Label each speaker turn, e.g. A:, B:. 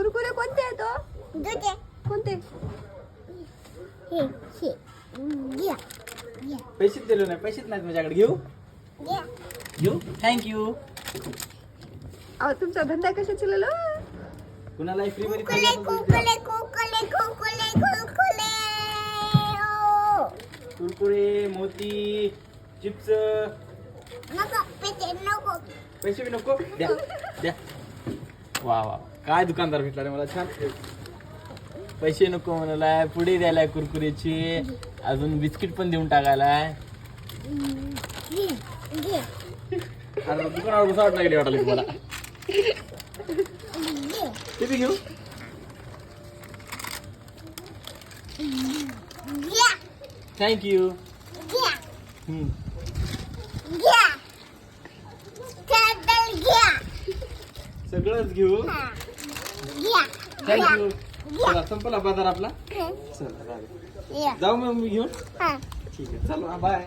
A: कुरकुरे कोणते आहे तो
B: दुधे.
A: कोणते?
B: हे हे. घ्या. घ्या.
C: पैसेच दिले नाही पैसेच नाहीत माझ्याकडे घेऊ?
B: घ्या.
C: घेऊ? थँक्यू
A: अहो तुमचा धंदा कशा चाललो
C: कुणाला फ्री मध्ये
B: कुकुले
C: खायला
B: कुकुले कुकुले कुकुले कुकुले. ओ
C: कुरकुरे मोती चिप्स.
B: नको पेटे नको.
C: पैसे बी नको? द्या द्या. वा वा काय दुकानदार भेटला रे मला छान पैसे नको म्हणालाय पुढे द्यायलाय कुरकुरेची अजून बिस्किट पण देऊन टाकायलाय
B: घे घे
C: अरे दुकानावर कसं वाटलं गेली वाटलं तुम्हाला
B: घे
C: ते बी घेऊ
B: घ्या
C: थँक्यू
B: घ्या
C: हम्म. सगळंच घेऊ. चला संपला बाजार आपला? चला जाऊ. मग मी घेऊन. ठीक आहे. चला बाय.